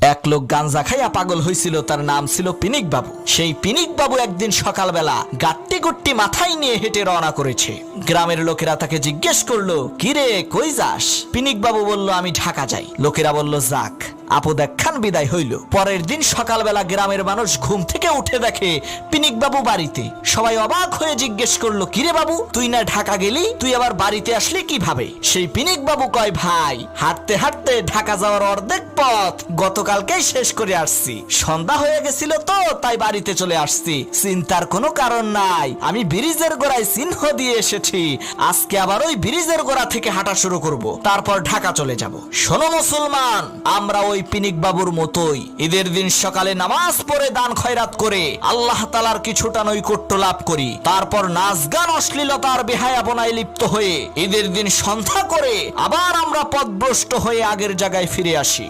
এক লোক গাঞ্জা খাইয়া পাগল হয়েছিল তার নাম ছিল পিনিক বাবু সেই পিনিক বাবু একদিন সকালবেলা গাট্টি গুট্টি মাথায় নিয়ে হেঁটে রওনা করেছে। গ্রামের লোকেরা তাকে জিজ্ঞেস করল, কিরে, কই যাস? পিনিক বাবু বলল, আমি ঢাকা যাই। লোকেরা বলল, যাক। আপদ বিদায় হইল। পরের দিন সকালবেলা গ্রামের মানুষ ঘুম থেকে উঠে দেখে পিনিক বাবু বাড়িতে। সবাই অবাক হয়ে জিজ্ঞেস করল, কিরে বাবু, তুই না ঢাকা গেলি? তুই আবার বাড়িতে আসলি কীভাবে? সেই পিনিক বাবু কয়, ভাই, হাঁটতে হাঁটতে ঢাকা যাওয়ার অর্ধেক পথ গতকালকেই শেষ করে আসছি। সন্ধ্যা হয়ে গেছিল তো, তাই বাড়িতে চলে আসছি। চিন্তার কোনো কারণ নাই। আমি ব্রিজের গোড়ায় চিহ্ন দিয়ে এসেছি। আজকে আবার ওই ব্রিজের গোড়া থেকে হাঁটা শুরু করব। তারপর ঢাকা চলে যাব। শোনো মুসলমান, আমরা ওই পিনিক বাবুর মতোই। ঈদের দিন সকালে নামাজ পড়ে দান খয়রাত করে আল্লাহ তালার কিছুটা নৈকট্য লাভ করি। তারপর নাচ গান অশ্লীলতার বেহায়াপনায় লিপ্ত হয়ে ঈদের দিন সন্ধ্যা করে আবার আমরা পদভ্রষ্ট হয়ে আগের জায়গায় ফিরে আসি।